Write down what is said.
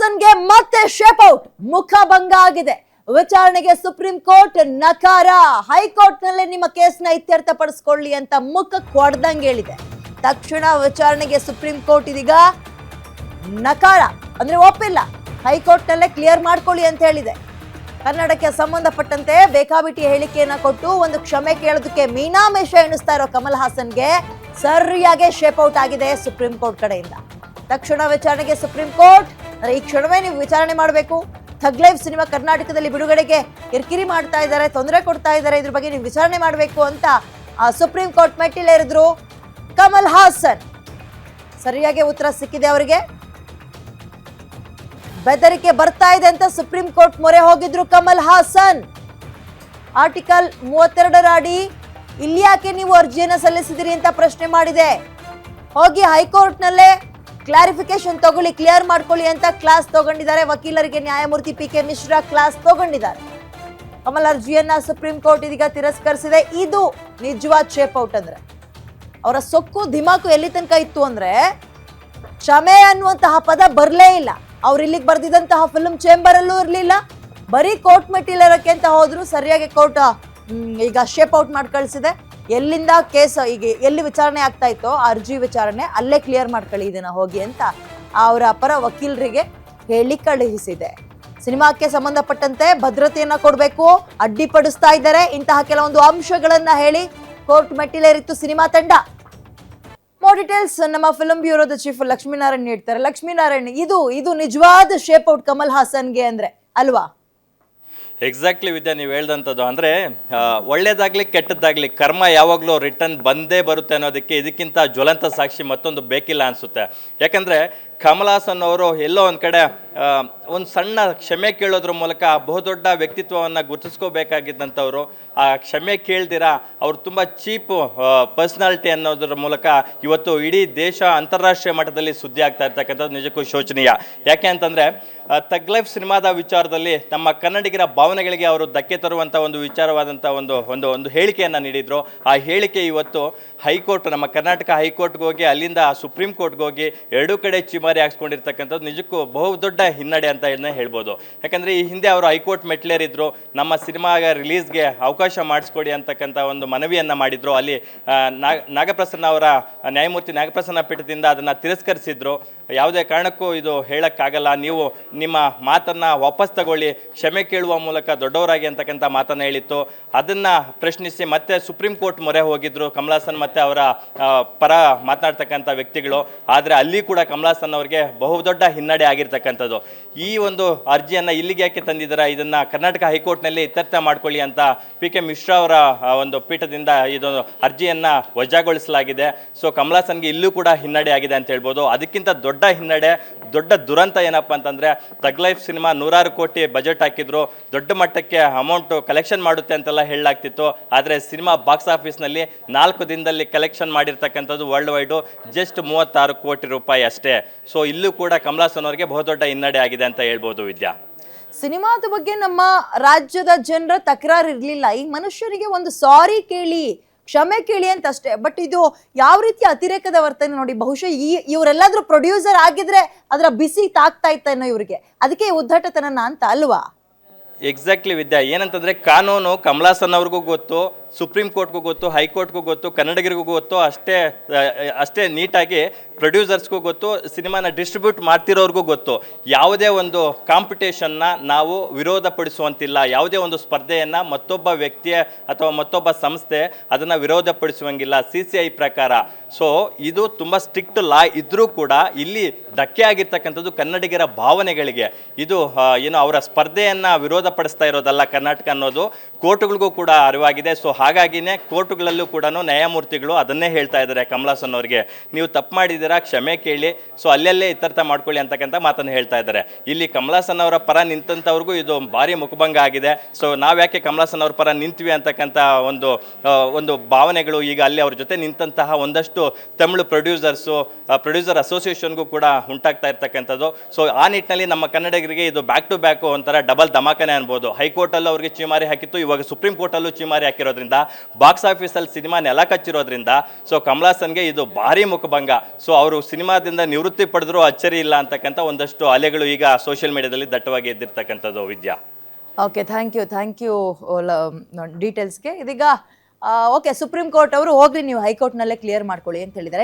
ಹಾಸನ್ಗೆ ಮತ್ತೆ shape out ಮುಖಭಂಗ ಆಗಿದೆ. ವಿಚಾರಣೆಗೆ ಸುಪ್ರೀಂ ಕೋರ್ಟ್ ನಕಾರ. ಹೈಕೋರ್ಟ್ನಲ್ಲಿ ನಿಮ್ಮ ಕೇಸ್ನ ಇತ್ಯರ್ಥಪಡಿಸ್ಕೊಳ್ಳಿ ಅಂತ ಮುಖ ಕೊಡ್ದಂಗೆ ಹೇಳಿದೆ. ತಕ್ಷಣ ವಿಚಾರಣೆಗೆ ಸುಪ್ರೀಂ ಕೋರ್ಟ್ ಇದೀಗ ನಕಾರ. ಅಂದ್ರೆ ಒಪ್ಪಿಲ್ಲ. ಹೈಕೋರ್ಟ್ ನಲ್ಲೇ ಕ್ಲಿಯರ್ ಮಾಡ್ಕೊಳ್ಳಿ ಅಂತ ಹೇಳಿದೆ. ಕನ್ನಡಕ್ಕೆ ಸಂಬಂಧಪಟ್ಟಂತೆ ಬೇಕಾಬಿಟ್ಟಿ ಹೇಳಿಕೆಯನ್ನ ಕೊಟ್ಟು ಒಂದು ಕ್ಷಮೆ ಕೇಳೋದಕ್ಕೆ ಮೀನಾಮೇಷ ಎಣಿಸ್ತಾ ಇರೋ ಕಮಲ್ ಹಾಸನ್ಗೆ ಸರಿಯಾಗಿ ಶೇಪ್ ಔಟ್ ಆಗಿದೆ ಸುಪ್ರೀಂ ಕೋರ್ಟ್ ಕಡೆಯಿಂದ. ತಕ್ಷಣ ವಿಚಾರಣೆಗೆ ಸುಪ್ರೀಂ ಕೋರ್ಟ್ ಅಂದ್ರೆ ಈ ಕ್ಷಣವೇ ನೀವು ವಿಚಾರಣೆ ಮಾಡಬೇಕು. ಥಗ್ ಲೈಫ್ ಸಿನಿಮಾ ಕರ್ನಾಟಕದಲ್ಲಿ ಬಿಡುಗಡೆಗೆ ಕಿರಿಕಿರಿ ಮಾಡ್ತಾ ಇದ್ದಾರೆ, ತೊಂದರೆ ಕೊಡ್ತಾ ಇದ್ದಾರೆ, ಇದ್ರ ಬಗ್ಗೆ ನೀವು ವಿಚಾರಣೆ ಮಾಡಬೇಕು ಅಂತ ಸುಪ್ರೀಂ ಕೋರ್ಟ್ ಮೆಟ್ಟಿಲೇರಿದ್ರು ಕಮಲ್ ಹಾಸನ್. ಸರಿಯಾಗಿ ಉತ್ತರ ಸಿಕ್ಕಿದೆ ಅವರಿಗೆ. ಬೆದರಿಕೆ ಬರ್ತಾ ಇದೆ ಅಂತ ಸುಪ್ರೀಂ ಕೋರ್ಟ್ ಮೊರೆ ಹೋಗಿದ್ರು ಕಮಲ್ ಹಾಸನ್. ಆರ್ಟಿಕಲ್ ಮೂವತ್ತೆರಡರ ಅಡಿ ಇಲ್ಲಿ ಯಾಕೆ ನೀವು ಅರ್ಜಿಯನ್ನು ಸಲ್ಲಿಸಿದಿರಿ ಅಂತ ಪ್ರಶ್ನೆ ಮಾಡಿದೆ. ಹೋಗಿ ಹೈಕೋರ್ಟ್ ನಲ್ಲೇ ಕ್ಲಾರಿಫಿಕೇಶನ್ ತಗೊಳ್ಳಿ ಕ್ಲಿಯರ್ ಮಾಡ್ಕೊಳ್ಳಿ ಅಂತ ಕ್ಲಾಸ್ ತಗೊಂಡಿದ್ದಾರೆ. ವಕೀಲರಿಗೆ ನ್ಯಾಯಮೂರ್ತಿ ಪಿ ಕೆ ಮಿಶ್ರಾ ಕ್ಲಾಸ್ ತಗೊಂಡಿದ್ದಾರೆ. ಕಮಲ್ ಅರ್ಜಿಯನ್ನ ಸುಪ್ರೀಂ ಕೋರ್ಟ್ ಇದೀಗ ತಿರಸ್ಕರಿಸಿದೆ. ಇದು ನಿಜವಾದ ಶೇಪ್ ಔಟ್ ಅಂದ್ರೆ. ಅವರ ಸೊಕ್ಕು ಧಿಮಾಕು ಎಲ್ಲಿ ತನಕ ಇತ್ತು ಅಂದ್ರೆ, ಕ್ಷಮೆ ಅನ್ನುವಂತಹ ಪದ ಬರಲೇ ಇಲ್ಲ. ಅವ್ರು ಇಲ್ಲಿಗೆ ಬರ್ದಿದಂತಹ ಫಿಲ್ಮ್ ಚೇಂಬರ್ ಅಲ್ಲೂ ಇರಲಿಲ್ಲ. ಬರೀ ಕೋರ್ಟ್ ಮೆಟೀರಿಯಲ್ ಅಂತ ಹೋದ್ರು ಸರಿಯಾಗಿ ಕೋರ್ಟ್ ಈಗ ಶೇಪ್ ಔಟ್ ಮಾಡಿ ಕಳಿಸಿದೆ ಎಲ್ಲಿಂದ ಕೇಸ್ ಈಗ ಎಲ್ಲಿ ವಿಚಾರಣೆ ಆಗ್ತಾ ಇತ್ತೋ ಅರ್ಜಿ ವಿಚಾರಣೆ ಅಲ್ಲೇ ಕ್ಲಿಯರ್ ಮಾಡ್ಕೊಳ್ಳಿ ಇದನ್ನ ಹೋಗಿ ಅಂತ ಅವರ ಪರ ವಕೀಲರಿಗೆ ಹೇಳಿ ಕಳುಹಿಸಿದೆ. ಸಿನಿಮಾಕ್ಕೆ ಸಂಬಂಧಪಟ್ಟಂತೆ ಭದ್ರತೆಯನ್ನ ಕೊಡಬೇಕು, ಅಡ್ಡಿಪಡಿಸ್ತಾ ಇದ್ದಾರೆ. ಇಂತಹ ಕೆಲವೊಂದು ಅಂಶಗಳನ್ನ ಹೇಳಿ ಕೋರ್ಟ್ ಮೆಟ್ಟಿಲೇರಿತ್ತು ಸಿನಿಮಾ ತಂಡ. ಮೋರ್ ಡೀಟೇಲ್ಸ್ ನಮ್ಮ ಫಿಲ್ಮ್ ಬ್ಯೂರೋದ ಚೀಫ್ ಲಕ್ಷ್ಮೀನಾರಾಯಣ್ ನೀಡ್ತಾರೆ. ಲಕ್ಷ್ಮೀನಾರಾಯಣ್, ಇದು ಇದು ನಿಜವಾದ ಶೇಪ್ ಔಟ್ ಕಮಲ್ ಹಾಸನ್ಗೆ ಅಂದ್ರೆ ಅಲ್ವಾ? ಎಕ್ಸಾಕ್ಟ್ಲಿ ವಿದ್ಯಾ, ನೀವು ಹೇಳ್ದಂಥದ್ದು. ಅಂದರೆ ಒಳ್ಳೇದಾಗಲಿ ಕೆಟ್ಟದ್ದಾಗಲಿ ಕರ್ಮ ಯಾವಾಗಲೂ ರಿಟರ್ನ್ ಬಂದೇ ಬರುತ್ತೆ ಅನ್ನೋದಕ್ಕೆ ಇದಕ್ಕಿಂತ ಜ್ವಲಂತ ಸಾಕ್ಷಿ ಮತ್ತೊಂದು ಬೇಕಿಲ್ಲ ಅನಿಸುತ್ತೆ. ಯಾಕಂದರೆ, ಕಮಲಾಸನ್ ಅವರು ಎಲ್ಲೋ ಒಂದು ಕಡೆ ಒಂದು ಸಣ್ಣ ಕ್ಷಮೆ ಕೇಳೋದ್ರ ಮೂಲಕ ಬಹುದೊಡ್ಡ ವ್ಯಕ್ತಿತ್ವವನ್ನು ಗುರುತಿಸ್ಕೋಬೇಕಾಗಿದ್ದಂಥವ್ರು, ಆ ಕ್ಷಮೆ ಕೇಳ್ದಿರಾ, ಅವ್ರು ತುಂಬ ಚೀಪ್ ಪರ್ಸ್ನಾಲಿಟಿ ಅನ್ನೋದ್ರ ಮೂಲಕ ಇವತ್ತು ಇಡೀ ದೇಶ ಅಂತಾರಾಷ್ಟ್ರೀಯ ಮಟ್ಟದಲ್ಲಿ ಸುದ್ದಿ ಆಗ್ತಾ ಇರ್ತಕ್ಕಂಥದ್ದು ನಿಜಕ್ಕೂ ಶೋಚನೀಯ. ಯಾಕೆ ಅಂತಂದರೆ ತಗ್ ಲೈಫ್ ಸಿನಿಮಾದ ವಿಚಾರದಲ್ಲಿ ನಮ್ಮ ಕನ್ನಡಿಗರ ಭಾವನೆಗಳಿಗೆ ಅವರು ಧಕ್ಕೆ ತರುವಂಥ ಒಂದು ವಿಚಾರವಾದಂಥ ಒಂದು ಒಂದು ಒಂದು ಹೇಳಿಕೆಯನ್ನು ನೀಡಿದರು. ಆ ಹೇಳಿಕೆ ಇವತ್ತು ಹೈಕೋರ್ಟ್, ನಮ್ಮ ಕರ್ನಾಟಕ ಹೈಕೋರ್ಟ್ಗೆ ಹೋಗಿ ಅಲ್ಲಿಂದ ಸುಪ್ರೀಂ ಕೋರ್ಟ್ಗೆ ಹೋಗಿ ಎರಡೂ ಕಡೆ ಚಿಮಾರಿ ಹಾಕ್ಸ್ಕೊಂಡಿರ್ತಕ್ಕಂಥದ್ದು ನಿಜಕ್ಕೂ ಬಹುದೊಡ್ಡ ಹಿನ್ನಡೆ ಅಂತ ಇದನ್ನ ಹೇಳ್ಬೋದು. ಯಾಕಂದರೆ ಈ ಹಿಂದೆ ಅವರು ಹೈಕೋರ್ಟ್ ಮೆಟ್ಲೇರಿದ್ರು ನಮ್ಮ ಸಿನಿಮಾ ರಿಲೀಸ್ಗೆ ಅವಕಾಶ ಮಾಡಿಸ್ಕೊಡಿ ಅಂತಕ್ಕಂಥ ಒಂದು ಮನವಿಯನ್ನು ಮಾಡಿದ್ರು. ಅಲ್ಲಿ ನಾಗಪ್ರಸನ್ನ ಅವರ ನ್ಯಾಯಮೂರ್ತಿ ನಾಗಪ್ರಸನ್ನ ಪೀಠದಿಂದ ಅದನ್ನು ತಿರಸ್ಕರಿಸಿದ್ರು. ಯಾವುದೇ ಕಾರಣಕ್ಕೂ ಇದು ಹೇಳೋಕ್ಕಾಗಲ್ಲ. ನೀವು ನಿಮ್ಮ ಮಾತನ್ನ ವಾಪಸ್ ತಗೊಳ್ಳಿ. ಕ್ಷಮೆ ಕೇಳುವ ಮೂಲಕ ದೊಡ್ಡವರಾಗಿ ಅಂತಕ್ಕಂಥ ಮಾತನ್ನು ಹೇಳಿತ್ತು. ಅದನ್ನ ಪ್ರಶ್ನಿಸಿ ಮತ್ತೆ ಸುಪ್ರೀಂ ಕೋರ್ಟ್ ಮೊರೆ ಹೋಗಿದ್ರು. ಕಮಲಾಸನ್ ಮತ್ತೆ ಅವರ ಪರ ಮಾತನಾಡ್ತಕ್ಕಂಥ ವ್ಯಕ್ತಿಗಳು. ಆದರೆ ಅಲ್ಲಿ ಕೂಡ ಕಮಲಾಸನ್ ಅವರಿಗೆ ಬಹುದೊಡ್ಡ ಹಿನ್ನಡೆ ಆಗಿರ್ತಕ್ಕಂಥದ್ದು. ಈ ಒಂದು ಅರ್ಜಿಯನ್ನ ಇಲ್ಲಿಗೆ ಯಾಕೆ ತಂದಿದ್ದೀರಾ? ಇದನ್ನ ಕರ್ನಾಟಕ ಹೈಕೋರ್ಟ್ನಲ್ಲಿ ಇತ್ಯರ್ಥ ಮಾಡ್ಕೊಳ್ಳಿ ಅಂತ ಪಿ ಕೆ ಮಿಶ್ರಾ ಅವರ ಒಂದು ಪೀಠದಿಂದ ಇದೊಂದು ಅರ್ಜಿಯನ್ನ ವಜಾಗೊಳಿಸಲಾಗಿದೆ. ಸೊ ಕಮಲಾಸನ್ಗೆ ಇಲ್ಲೂ ಕೂಡ ಹಿನ್ನಡೆ ಆಗಿದೆ ಅಂತ ಹೇಳ್ಬೋದು. ಅದಕ್ಕಿಂತ ದೊಡ್ಡ ಹಿನ್ನಡೆ, ದೊಡ್ಡ ದುರಂತ ಏನಪ್ಪ ಅಂತಂದ್ರೆ ತಗ್ ಲೈಫ್ ಸಿನಿಮಾ ನೂರಾರು ಕೋಟಿ ಬಜೆಟ್ ಹಾಕಿದ್ರು. ದೊಡ್ಡ ಮಟ್ಟಕ್ಕೆ ಅಮೌಂಟು ಕಲೆಕ್ಷನ್ ಮಾಡುತ್ತೆ ಅಂತೆಲ್ಲ ಹೇಳಲಾಗ್ತಿತ್ತು. ಆದರೆ ಸಿನಿಮಾ ಬಾಕ್ಸ್ ಆಫೀಸ್ನಲ್ಲಿ ನಾಲ್ಕು ದಿನದಲ್ಲಿ ಕಲೆಕ್ಷನ್ ಮಾಡಿರ್ತಕ್ಕಂಥದ್ದು ವರ್ಲ್ಡ್ ವೈಡು ಜಸ್ಟ್ ಮೂವತ್ತಾರು ಕೋಟಿ ರೂಪಾಯಿ ಅಷ್ಟೇ. ಸೊ, ಇಲ್ಲೂ ಕೂಡ ಕಮಲಾಸನ್ ಅವರಿಗೆ ಬಹುದೊಡ್ಡ ಹಿನ್ನಡೆ ಆಗಿದೆ ಅಂತ ಹೇಳ್ಬೋದು ವಿದ್ಯಾ. ಸಿನಿಮಾದ ಬಗ್ಗೆ ನಮ್ಮ ರಾಜ್ಯದ ಜನರ ತಕರಾರು ಇರಲಿಲ್ಲ. ಈ ಮನುಷ್ಯರಿಗೆ ಒಂದು ಸಾರಿ ಕೇಳಿ ಕ್ಷಮೆ ಕೇಳಿ ಅಂತ ಅಷ್ಟೇ ಬಟ್ ಇದು ಯಾವ ರೀತಿ ಅತಿರೇಕದ ವರ್ತನೆ ನೋಡಿ ಬಹುಶಃ ಈ ಇವರೆಲ್ಲಾದ್ರೂ ಪ್ರೊಡ್ಯೂಸರ್ ಆಗಿದ್ರೆ ಅದರ ಬಿಸಿ ತಾಕ್ತಾ ಇತ್ತೇನೋ ಇವರಿಗೆ. ಅದಕ್ಕೆ ಉದ್ದಟತನ ಅಂತ ಅಲ್ವಾ? ಎಕ್ಸಾಕ್ಟ್ಲಿ ವಿದ್ಯಾ. ಏನಂತಂದ್ರೆ ಕಾನೂನು ಕಮಲಾಸನ್ ಅವ್ರಿಗೂ ಗೊತ್ತು. ಸುಪ್ರೀಂ ಕೋರ್ಟ್ಗೂ ಗೊತ್ತು ಹೈಕೋರ್ಟ್ಗೂ ಗೊತ್ತು ಕನ್ನಡಿಗರಿಗೂ ಗೊತ್ತು, ಅಷ್ಟೇ ಅಷ್ಟೇ ನೀಟಾಗಿ ಪ್ರೊಡ್ಯೂಸರ್ಸ್ಗೂ ಗೊತ್ತು ಸಿನಿಮಾನ ಡಿಸ್ಟ್ರಿಬ್ಯೂಟ್ ಮಾಡ್ತಿರೋರ್ಗೂ ಗೊತ್ತು. ಯಾವುದೇ ಒಂದು ಕಾಂಪಿಟೇಷನ್ನ ನಾವು ವಿರೋಧ ಪಡಿಸುವಂತಿಲ್ಲ ಯಾವುದೇ ಒಂದು ಸ್ಪರ್ಧೆಯನ್ನು ಮತ್ತೊಬ್ಬ ವ್ಯಕ್ತಿಯ ಅಥವಾ ಮತ್ತೊಬ್ಬ ಸಂಸ್ಥೆ ಅದನ್ನು ವಿರೋಧಪಡಿಸುವಂಗಿಲ್ಲ. ಸಿ ಸಿ ಐ ಪ್ರಕಾರ. ಸೊ ಇದು ತುಂಬ ಸ್ಟ್ರಿಕ್ಟ್ ಲಾ ಇದ್ರೂ ಕೂಡ ಇಲ್ಲಿ ಧಕ್ಕೆ ಆಗಿರ್ತಕ್ಕಂಥದ್ದು ಕನ್ನಡಿಗರ ಭಾವನೆಗಳಿಗೆ. ಇದು ಏನು ಅವರ ಸ್ಪರ್ಧೆಯನ್ನು ವಿರೋಧ ಪಡಿಸ್ತಾ ಇರೋದಲ್ಲ ಕರ್ನಾಟಕ ಅನ್ನೋದು, ಕೋರ್ಟ್ಗಳಿಗೂ ಕೂಡ ಅರಿವಾಗಿದೆ. ಸೊ ಹಾಗಾಗಿನೇ ಕೋರ್ಟ್ಗಳಲ್ಲೂ ಕೂಡ ನ್ಯಾಯಮೂರ್ತಿಗಳು ಅದನ್ನೇ ಹೇಳ್ತಾ ಇದ್ದಾರೆ ಕಮಲಾಸನ್ ಅವರಿಗೆ. ನೀವು ತಪ್ಪು ಮಾಡಿದ್ದೀರಾ, ಕ್ಷಮೆ ಕೇಳಿ. ಸೊ ಅಲ್ಲಲ್ಲೇ ಇತ್ಯರ್ಥ ಮಾಡ್ಕೊಳ್ಳಿ ಅಂತಕ್ಕಂಥ ಮಾತನ್ನು ಹೇಳ್ತಾ ಇದ್ದಾರೆ. ಇಲ್ಲಿ ಕಮಲಾಸನ್ ಅವರ ಪರ ನಿಂತಂಥವ್ರಿಗೂ ಇದು ಭಾರಿ ಮುಖಭಂಗ ಆಗಿದೆ. ಸೊ ನಾವ್ಯಾಕೆ ಕಮಲಾಸನ್ ಅವ್ರ ಪರ ನಿಂತ್ವಿ ಅಂತಕ್ಕಂಥ ಒಂದು ಒಂದು ಭಾವನೆಗಳು ಈಗ ಅಲ್ಲಿ ಅವ್ರ ಜೊತೆ ನಿಂತಹ ಒಂದಷ್ಟು ತಮಿಳು ಪ್ರೊಡ್ಯೂಸರ್ಸು ಪ್ರೊಡ್ಯೂಸರ್ ಅಸೋಸಿಯೇಷನ್ಗೂ ಕೂಡ ಉಂಟಾಗ್ತಾ ಇರ್ತಕ್ಕಂಥದ್ದು. ಸೊ ಆ ನಿಟ್ಟಿನಲ್ಲಿ ನಮ್ಮ ಕನ್ನಡಿಗರಿಗೆ ಇದು ಬ್ಯಾಕ್ ಟು ಬ್ಯಾಕ್ ಒಂಥರ ಡಬಲ್ ಧಮಾಕನೆ ಅನ್ಬೋದು. ಹೈಕೋರ್ಟಲ್ಲೂ ಅವ್ರಿಗೆ ಚೀಮಾರಿ ಹಾಕಿತ್ತು, ಇವಾಗ ಸುಪ್ರೀಂ ಕೋರ್ಟಲ್ಲೂ ಚೀಮಾರಿ ಹಾಕಿರೋದ್ರಿಂದ ಆಗಿರೋದ್ರಿಂದ ಬಾಕ್ಸ್ ಆಫೀಸಲ್ಲಿ ಸಿನಿಮಾ ನೆಲ ಕಚ್ಚಿರೋದ್ರಿಂದ, ಸೊ ಕಮಲಾಸನ್ಗೆ ಇದು ಭಾರಿ ಮುಖಭಂಗ. ಸೊ ಅವರು ಸಿನಿಮಾದಿಂದ ನಿವೃತ್ತಿ ಪಡೆದರೂ ಅಚ್ಚರಿ ಇಲ್ಲ ಅಂತಕ್ಕಂಥ ಒಂದಷ್ಟು ಅಲೆಗಳು ಈಗ ಸೋಷಿಯಲ್ ಮೀಡಿಯಾದಲ್ಲಿ ದಟ್ಟವಾಗಿ ಎದ್ದಿರ್ತಕ್ಕಂಥದ್ದು Vidya. Okay, thank you thank you ಡೀಟೇಲ್ಸ್ಗೆ. ಇದೀಗ ಓಕೆ, ಸುಪ್ರೀಂ ಕೋರ್ಟ್ ಅವರು ಹೋಗ್ರಿ ನೀವು ಹೈಕೋರ್ಟ್ನಲ್ಲೇ ಕ್ಲಿಯರ್ ಮಾಡ್ಕೊಳ್ಳಿ ಅಂತ ಹೇಳಿದ್ದಾರೆ.